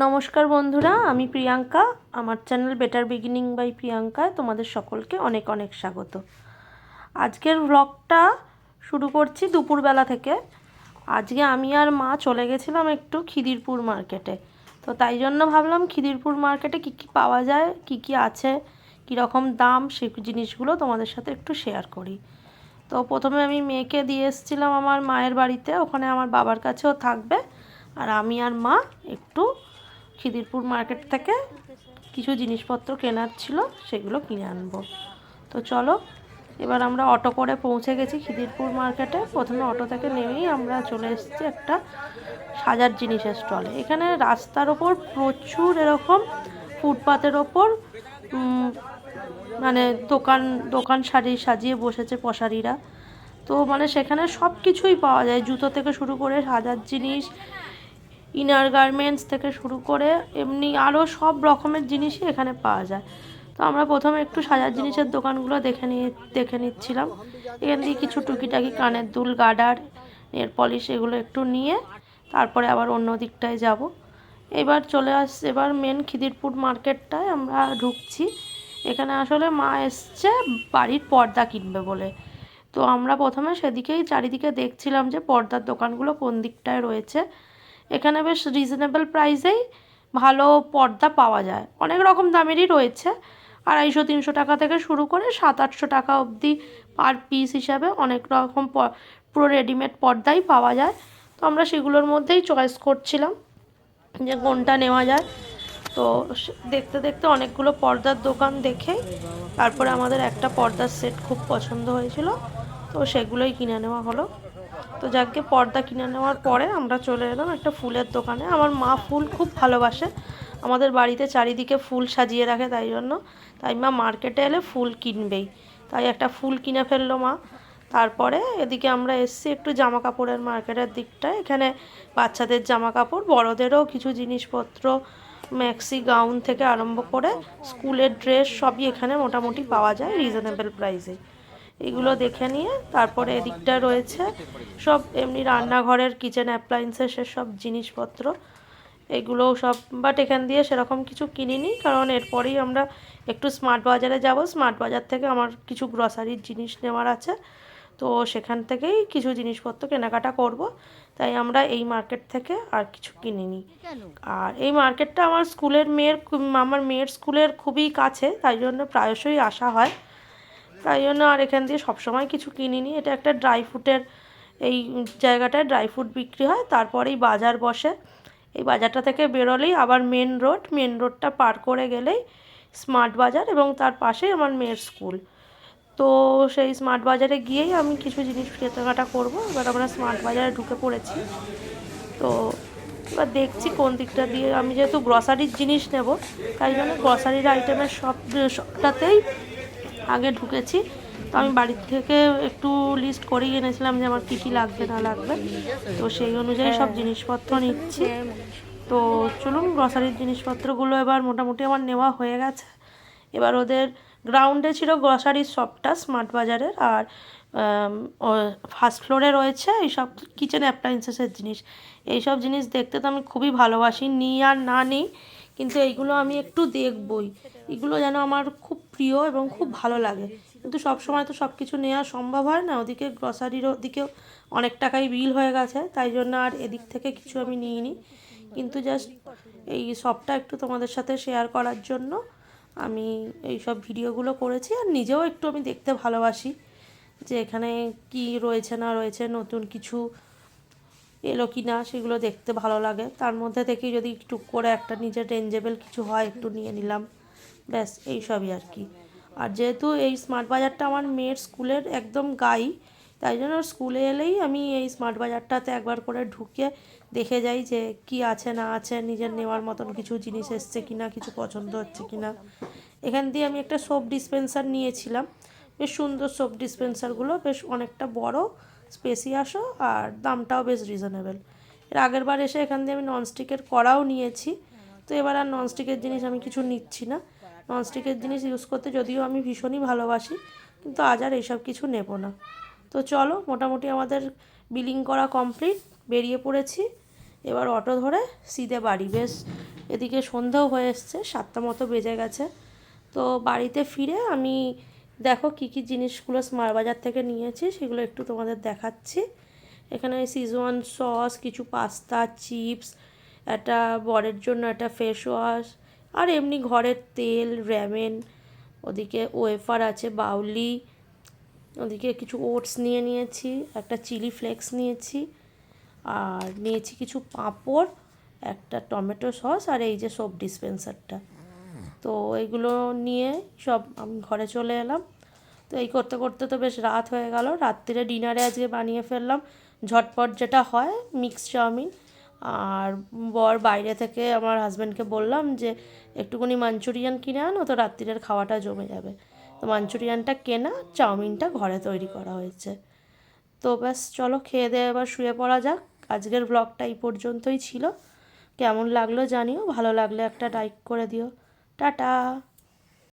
নমস্কার বন্ধুরা, আমি প্রিয়াঙ্কা। আমার চ্যানেল বেটার বিগিনিং বাই প্রিয়াঙ্কায় তোমাদের সকলকে অনেক অনেক স্বাগত। আজকের ব্লগটা শুরু করছি দুপুরবেলা থেকে। আজকে আমি আর মা চলে গেছিলাম একটু খিদিরপুর মার্কেটে তো তাই জন্য ভাবলাম খিদিরপুর মার্কেটে কী কী পাওয়া যায়, কী কী আছে কীরকম দাম সেই জিনিসগুলো তোমাদের সাথে একটু শেয়ার করি। তো প্রথমে আমি মেয়েকে দিয়ে এসেছিলাম আমার মায়ের বাড়িতে। ওখানে আমার বাবার কাছেও থাকবে। আর আমি আর মা একটু খিদিরপুর মার্কেট থেকে কিছু জিনিসপত্র কেনার ছিল, সেগুলো কিনে আনব। তো চলো, এবার আমরা অটো করে পৌঁছে গেছি খিদিরপুর মার্কেটে। প্রথমে অটো থেকে নেমেই আমরা চলে এসেছি একটা সাজার জিনিসের স্টলে। এখানে রাস্তার ওপর প্রচুর এরকম ফুটপাতের ওপর মানে দোকান দোকান সারি সাজিয়ে বসেছে পশারিরা তো মানে সেখানে সব কিছুই পাওয়া যায়। জুতো থেকে শুরু করে সাজার জিনিস ইনার গার্মেন্টস থেকে শুরু করে এমনি আরও সব রকমের জিনিসই এখানে পাওয়া যায়। তো আমরা প্রথমে একটু সাজার জিনিসের দোকানগুলো দেখে নিয়ে, দেখে নিচ্ছিলাম। এখান দিয়ে কিছু টুকিটাকি কানের দুল গার্ডার নেল পলিশ এগুলো একটু নিয়ে তারপরে আবার অন্য দিকটায় যাব। এবার চলে আস, এবার মেন খিদিরপুর মার্কেটটায় আমরা ঢুকছি। এখানে আসলে মা এসছে বাড়ির পর্দা কিনবে বলে। তো আমরা প্রথমে সেদিকেই চারিদিকে দেখছিলাম যে পর্দার দোকানগুলো কোন দিকটায় রয়েছে। এখানে বেশ রিজনেবল প্রাইসেই ভালো পর্দা পাওয়া যায়। অনেক রকম দামেরই রয়েছে। আড়াইশো, তিনশো টাকা থেকে শুরু করে সাত, আটশো টাকা অবধি পার পিস হিসাবে অনেক রকম পুরো রেডিমেড পর্দাই পাওয়া যায়। তো আমরা সেগুলোর মধ্যেই চয়েস করছিলাম যে কোনটা নেওয়া যায়। তো দেখতে দেখতে অনেকগুলো পর্দার দোকান দেখে তারপরে আমাদের একটা পর্দার সেট খুব পছন্দ হয়েছিল। তো সেগুলোই কিনে নেওয়া হলো। তো যাকে পর্দা কিনে নেওয়ার পরে আমরা চলে এলাম একটা ফুলের দোকানে। আমার মা ফুল খুব ভালোবাসে। আমাদের বাড়িতে চারিদিকে ফুল সাজিয়ে রাখে তাই জন্য। তাই মা মার্কেটে এলে ফুল কিনবেই। তাই একটা ফুল কিনে ফেলল মা। তারপরে এদিকে আমরা এসছি একটু জামা কাপড়ের মার্কেটের দিকটায়। এখানে বাচ্চাদের জামা কাপড় বড়দেরও কিছু জিনিসপত্র, ম্যাক্সি গাউন থেকে আরম্ভ করে স্কুলের ড্রেস সবই এখানে মোটামুটি পাওয়া যায় রিজনেবল প্রাইসে। এগুলো দেখে নিয়ে তারপরে এদিকটা রয়েছে। সব এমনি রান্নাঘরের কিচেন অ্যাপ্লায়েন্সের সেসব জিনিসপত্র। এগুলো সব বাট এখান দিয়ে সেরকম কিছু কিনিনি, কারণ এরপরেই আমরা একটু স্মার্ট বাজারে যাব। স্মার্ট বাজার থেকে আমার কিছু গ্রসারির জিনিস নেওয়ার আছে। তো সেখান থেকেই কিছু জিনিসপত্র কেনাকাটা করব। তাই আমরা এই মার্কেট থেকে আর কিছু কিনিনি। আর এই মার্কেটটা আমার স্কুলের মেয়ের, আমার মেয়ের স্কুলের খুবই কাছে, তাই জন্য প্রায়শই আসা হয়। তাই জন্য আর এখান দিয়ে সবসময় কিছু কিনিনি এটা একটা ড্রাই ফ্রুটের এই জায়গাটায় ড্রাই ফ্রুট বিক্রি হয়, তারপরেই বাজার বসে। এই বাজারটা থেকে বেরোলেই আবার মেন রোড মেন রোডটা পার করে গেলেই স্মার্ট বাজার এবং তার পাশেই আমার মেয়ের স্কুল তো সেই স্মার্ট বাজারে গিয়েই আমি কিছু জিনিস কেনাকাটা করব। এবার আমরা স্মার্ট বাজারে ঢুকে পড়েছি। তো এবার দেখছি কোন দিকটা দিয়ে আমি যেহেতু গ্রসারির জিনিস নেব, তাই জন্য গ্রসারির আইটেমের সব সবটাতেই আগে ঢুকেছি। তো আমি বাড়ির থেকে একটু লিস্ট করেই এনেছিলাম যে আমার কী কী লাগবে না লাগবে। তো সেই অনুযায়ী সব জিনিসপত্র নিচ্ছি। তো চলুন গ্রসারির জিনিসপত্রগুলো এবার মোটামুটি আমার নেওয়া হয়ে গেছে। এবার ওদের গ্রাউন্ডে ছিল গ্রসারির শপটা স্মার্ট বাজারের আর ফার্স্ট ফ্লোরে রয়েছে এইসব কিচেন অ্যাপ্লায়েন্সেসের জিনিস। এইসব জিনিস দেখতে তো আমি খুবই ভালোবাসি নিই আর না নিই কিন্তু এইগুলো আমি একটু দেখবই। এগুলো যেন আমার খুব প্রিয় এবং খুব ভালো লাগে। কিন্তু সব সময় তো সব কিছু নেওয়া সম্ভব হয় না। ওদিকে গ্রসারির ওদিকেও অনেক টাকাই বিল হয়ে গেছে। তাই জন্য আর এদিক থেকে কিছু আমি নিইনি। কিন্তু জাস্ট এই সবটা একটু তোমাদের সাথে শেয়ার করার জন্য আমি এই সব ভিডিওগুলো করেছি। আর নিজেও একটু আমি দেখতে ভালোবাসি যে এখানে কি রয়েছে না রয়েছে, নতুন কিছু এলো কি না সেগুলো দেখতে ভালো লাগে। তার মধ্যে থেকেই যদি একটু করে একটা নিজের রেঞ্জেবল কিছু হয়, একটু নিয়ে নিলাম। ব্যাস এই সবই আর কি। আর যেহেতু এই স্মার্ট বাজারটা আমার মেয়ের স্কুলের একদম গাই, তাই জন্য স্কুলে এলেই আমি এই স্মার্ট বাজারটাতে একবার করে ঢুকে দেখে যাই যে কি আছে, না আছে, নিজের নেওয়ার মতন কিছু জিনিস এসছে কি না কিছু পছন্দ হচ্ছে কি না এখান দিয়ে আমি একটা সোপ ডিসপেন্সার নিয়েছিলাম। বেশ সুন্দর সোপ ডিসপেন্সারগুলো বেশ অনেকটা বড় স্পেসিয়াসও আর দামটাও বেশ রিজনেবল এর আগের বার এসে এখান দিয়ে আমি ননস্টিকের কড়াও নিয়েছি। তো এবার আর ননস্টিকের জিনিস আমি কিছু নিচ্ছি না। ননস্টিকের জিনিস ইউজ করতে যদিও আমি ভীষণই ভালোবাসি, কিন্তু আজ আর এইসব কিছু নেব না। তো চলো, মোটামুটি আমাদের বিলিং করা কমপ্লিট বেরিয়ে পড়েছি। এবার অটো ধরে সিধে বাড়ি। বেশ, এদিকে সন্ধেও হয়ে এসছে, সাতটা মতো বেজে গেছে। তো বাড়িতে ফিরে আমি দেখো কী কী জিনিসগুলো স্মার্ট বাজার থেকে নিয়েছি, সেগুলো একটু তোমাদের দেখাচ্ছি। এখানে সিজওয়ান সস কিছু পাস্তা চিপস একটা বরের জন্য একটা ফেস ওয়াশ আর এমনি ঘরের তেল র্যামেন ওদিকে ওয়েফার আছে, বাউলি, ওদিকে কিছু ওটস নিয়ে নিয়েছি, একটা চিলি ফ্লেক্স নিয়েছি, আর নিয়েছি কিছু পাঁপড়, একটা টমেটো সস আর এই যে সোপ ডিসপেন্সারটা তো এইগুলো নিয়ে সব আমি ঘরে চলে এলাম। তো এই করতে করতে তো বেশ রাত হয়ে গেল। রাত্রিরে ডিনারে আজকে বানিয়ে ফেললাম। ঝটপট যেটা হয় মিক্স চাউমিন। আর বর বাইরে থেকে আমার হাজব্যান্ডকে বললাম যে, একটুখানি মাঞ্চুরিয়ান কিনে আনো, তো রাত্রিরের খাওয়াটা জমে যাবে। তো মাঞ্চুরিয়ানটা কেনা, চাউমিনটা ঘরে তৈরি করা হয়েছে। তো ব্যাস, চলো খেয়ে দিয়ে এবার শুয়ে পড়া যাক। আজকের ব্লগটা এই পর্যন্তই ছিল। কেমন লাগল জানিও, ভালো লাগলে একটা লাইক করে দিও। টাটা!